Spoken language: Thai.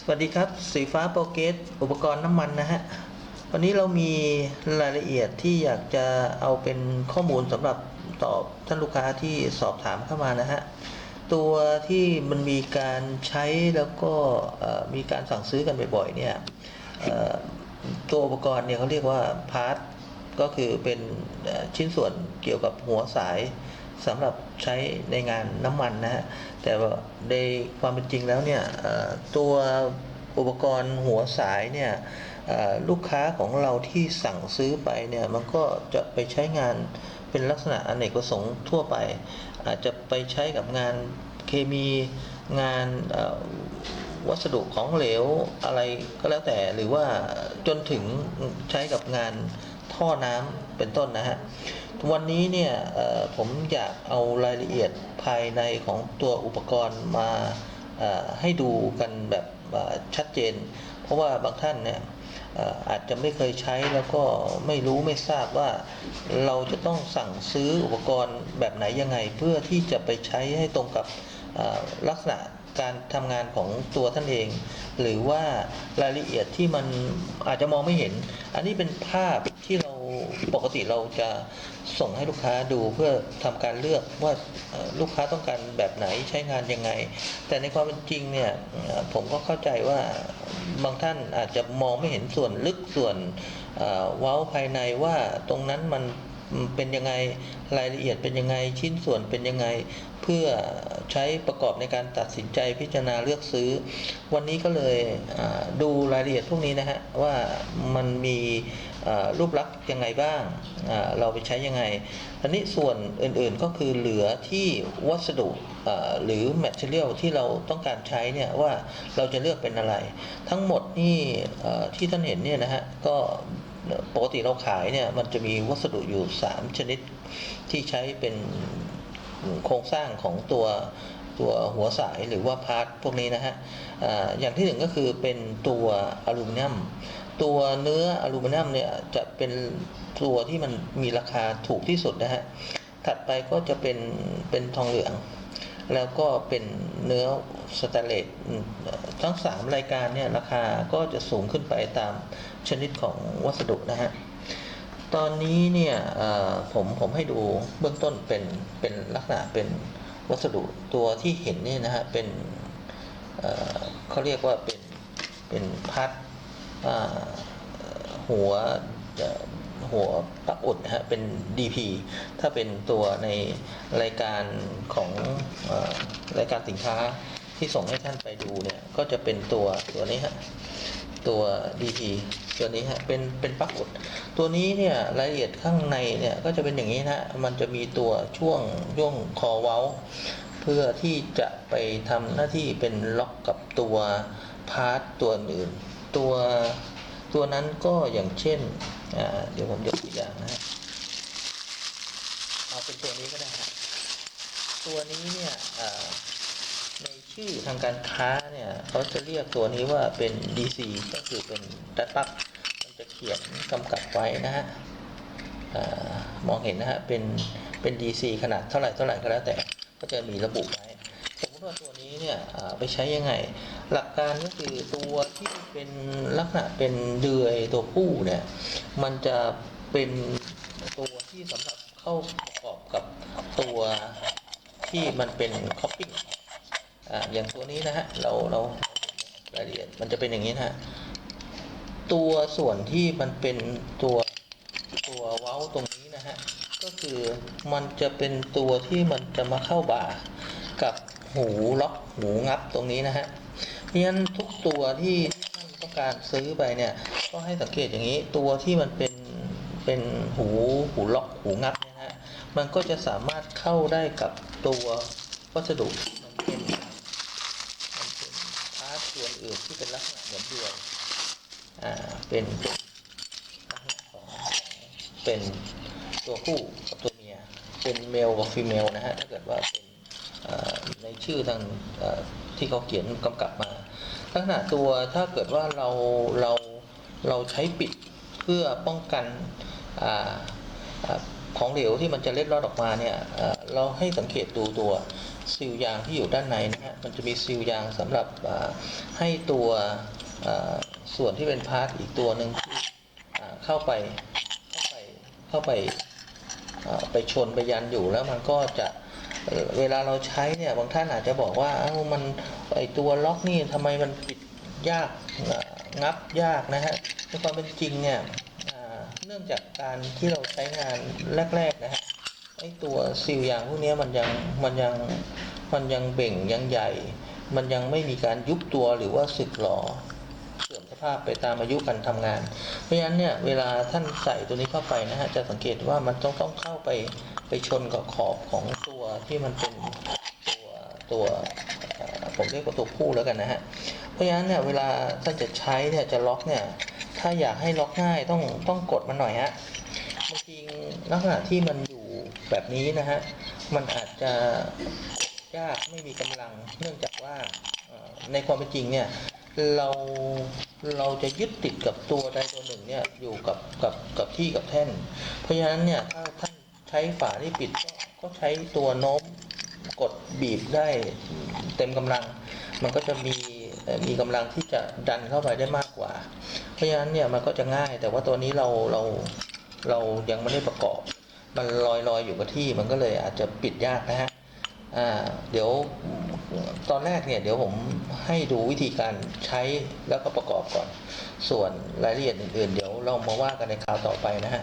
สวัสดีครับ สีฟ้าโปรเกตอุปกรณ์น้ำมันนะฮะ วันนี้เรามีรายละเอียดที่อยากจะเอาเป็นข้อมูลสำหรับตอบท่านลูกค้าที่สอบถามเข้ามานะฮะ ตัวที่มันมีการใช้แล้วก็มีการสั่งซื้อกันบ่อยๆเนี่ยตัวอุปกรณ์เนี่ยเขาเรียกว่าพาร์ทก็คือเป็นชิ้นส่วนเกี่ยวกับหัวสาย สำหรับใช้ในงานน้ำมันนะฮะแต่ว่าในความเป็นจริงแล้วเนี่ยตัวอุปกรณ์หัวสายเนี่ยลูกค้าของเราที่สั่งซื้อไปเนี่ยมันก็จะไปใช้งานเป็นลักษณะอเนกประสงค์ทั่วไป อาจจะไปใช้กับงานเคมีงานวัสดุของเหลวอะไรก็แล้วแต่หรือว่าจนถึงใช้กับงาน ท่อน้ำเป็นต้นนะฮะวันนี้เนี่ยผมอยากเอารายละเอียดภายในของตัวอุปกรณ์มาให้ดูกันแบบชัดเจน เพราะว่าบางท่านเนี่ยอาจจะไม่เคยใช้แล้วก็ไม่รู้ไม่ทราบว่าเราจะต้องสั่งซื้ออุปกรณ์แบบไหนยังไง เพื่อที่จะไปใช้ให้ตรงกับลักษณะการทำงานของตัวท่านเอง หรือว่ารายละเอียดที่มันอาจจะมองไม่เห็น อันนี้เป็นภาพที่เรา ปกติเราจะส่งให้ลูกค้าดูเพื่อทำการเลือกว่าลูกค้าต้องการแบบไหนใช้งานยังไง แต่ในความเป็นจริงเนี่ยผมก็เข้าใจว่าบางท่านอาจจะมองไม่เห็นส่วนลึกส่วนเอ่อเว้าภายในว่าตรงนั้นมัน เป็นยังไงรายละเอียดเป็นยังไงชิ้นส่วนเป็นยังไง เพื่อใช้ประกอบในการตัดสินใจพิจารณาเลือกซื้อ วันนี้ก็เลยดูรายละเอียดพวกนี้นะฮะว่ามันมีรูปลักษณ์ยังไงบ้างเราไปใช้ยังไงอันนี้ส่วนอื่นๆก็คือเหลือที่วัสดุหรือ material ที่เราต้องการใช้เนี่ยว่าเราจะเลือกเป็นอะไร ทั้งหมดนี่ที่ท่านเห็นเนี่ยนะฮะก็ ปกติเราขายเนี่ยมันจะมีวัสดุอยู่ 3 ชนิดที่ใช้เป็นโครงสร้างของตัวตัวหัวสายหรือว่าพาร์ทพวกนี้นะฮะออย่างที่หนึ่งก็คือเป็นตัวอลูมิเนียม ตัวเนื้ออลูมิเนียมเนี่ยจะเป็นตัวที่มันมีราคาถูกที่สุดนะฮะ ถัดไปก็จะเป็นเป็นทองเหลือง แล้วก็เป็นเนื้อสแตเลสทั้งสามรายการเนี่ยราคาก็จะสูงขึ้นไปตามชนิดของวัสดุนะฮะ ตอนนี้เนี่ยผมผมให้ดูเบื้องต้นเป็นเป็นลักษณะเป็นวัสดุตัวที่เห็นเนี่ยนะฮะเป็นเขาเรียกว่าเป็นเป็นพัดหัว หัวปักอุดนะฮะเป็น DP ถ้าเป็นตัวในรายการของอรายการสินค้าที่ส่งให้ท่านไปดูเนี่ยก็จะเป็นตัวตัวนี้ฮะตัว DP ตัวนี้ฮะเป็นเป็นปลั๊กอุด ตัวนี้เนี่ยรายละเอียดข้างในเนี่ยก็จะเป็นอย่างนี้นะฮะมันจะมีตัวช่วงช่วงคอเว้า เพื่อที่จะไปทำหน้าที่เป็นล็อกกับตัวพาร์ตตัวอื่น ตัวตัวนั้นก็อย่างเช่น เดี๋ยวผมยกตัวอย่างนะฮะเอาเป็นตัวนี้ก็ได้ฮะตัวนี้เนี่ยในชื่อทางการค้าเนี่ยเขาจะเรียกตัวนี้ว่าเป็น DC ก็คือเป็นดัตตับมันจะเขียนกำกับไว้นะฮะอมองเห็นนะฮะเป็นเป็น DC ขนาดเท่าไหร่เท่าไหร่ก็แล้วแต่ก็จะมีระบุไว้สมมติว่าตัวนี้เนี่ยไปใช้ยังไง หลักการก็คือตัวที่เป็นลักษณะเป็นเดือยตัวผู้เนี่ย มันจะเป็นตัวที่สำหรับเข้าประกอบกับตัวที่มันเป็นคอปปิ้งอ่าอย่างตัวนี้นะฮะเราเรารายละเอียดมันจะเป็นอย่างนี้นะฮะตัวส่วนที่มันเป็นตัวตัวเว้าตรงนี้นะฮะก็คือมันจะเป็นตัวที่มันจะมาเข้าบ่ากับหูล็อกหูงับตรงนี้นะฮะ เพราะฉะนั้นทุกตัวที่ท่านต้องการซื้อไปเนี่ย ก็ให้สังเกตอย่างนี้ ตัวที่มันเป็นเป็นหูหูล็อกหูงับเนี่ยนะฮะ มันก็จะสามารถเข้าได้กับตัววัสดุที่มันเป็นมันเป็นพาร์ทส่วนอื่นที่เป็นลักษณะเหมือนเดือยอ่าเป็นเป็นลักษณะของเป็นตัวผู้กับตัวเมีย เป็นเมลกับฟีเมลนะฮะถ้าเกิดว่าเป็นในชื่อทางที่เขาเขียนกำกับมา ลักษณะตัวถ้าเกิดว่าเราเราเราใช้ปิดเพื่อป้องกันอของเหลวที่มันจะเล็ดลอดออกมาเนี่ยเราให้สังเกตดูตัวซีลยางที่อยู่ด้านในนะฮะมันจะมีซีลยางสำหรับให้ตัวส่วนที่เป็นพาร์ทอีกตัวหนึ่งที่เข้าไปเข้าไปเข้าไป ไปชนไปยันอยู่แล้วมันก็จะเวลาเราใช้เนี่ยบางท่านอาจจะบอกว่าเอ้ามันไอตัวล็อกนี่ทำไมมันปิดยากงับยากนะฮะในความเป็นจริงเนี่ยเนื่องจากการที่เราใช้งานแรกๆนะฮะไอตัวซีลยางพวกนี้มันยังมันยังมันยังเบ่งยังใหญ่ มันยังไม่มีการยุบตัวหรือว่าสึกหรอเสื่อ ภาพไปตามอายุการทำงาน เพราะฉะนั้นเนี่ยเวลาท่านใส่ตัวนี้เข้าไปนะฮะจะสังเกตว่ามันต้องต้องเข้าไปไปชนกับขอบของตัวที่มันเป็นตัวตัวผมเรียกว่าตัวผู้แล้วกันนะฮะ เพราะฉะนั้นเนี่ยเวลาท่านจะใช้เนี่ยจะล็อกเนี่ยถ้าอยากให้ล็อกง่ายต้องต้องกดมันหน่อยฮะบางทีลักษณะที่มันอยู่แบบนี้นะฮะมันอาจจะยากไม่มีกำลังเนื่องจากว่าในความเป็นจริงเนี่ย เราเราจะยึดติดกับตัวใดตัวหนึ่งเนี่ยอยู่กับกับกับที่กับแท่น เพราะฉะนั้นเนี่ยถ้าท่านใช้ฝาที่ปิดก็ใช้ตัวโน้มกดบีบได้เต็มกำลัง มันก็จะมีมีกำลังที่จะดันเข้าไปได้มากกว่า เพราะฉะนั้นเนี่ยมันก็จะง่ายแต่ว่าตัวนี้เราเราเรายังไม่ได้ประกอบ มันลอยลอยอยู่กับที่มันก็เลยอาจจะปิดยากนะฮะอ่าเดี๋ยว ตอนแรกเนี่ยเดี๋ยวผมให้ดูวิธีการใช้แล้วก็ประกอบก่อน ส่วนรายละเอียดอื่นๆ เดี๋ยวเรามาว่ากันในคราวต่อไปนะฮะ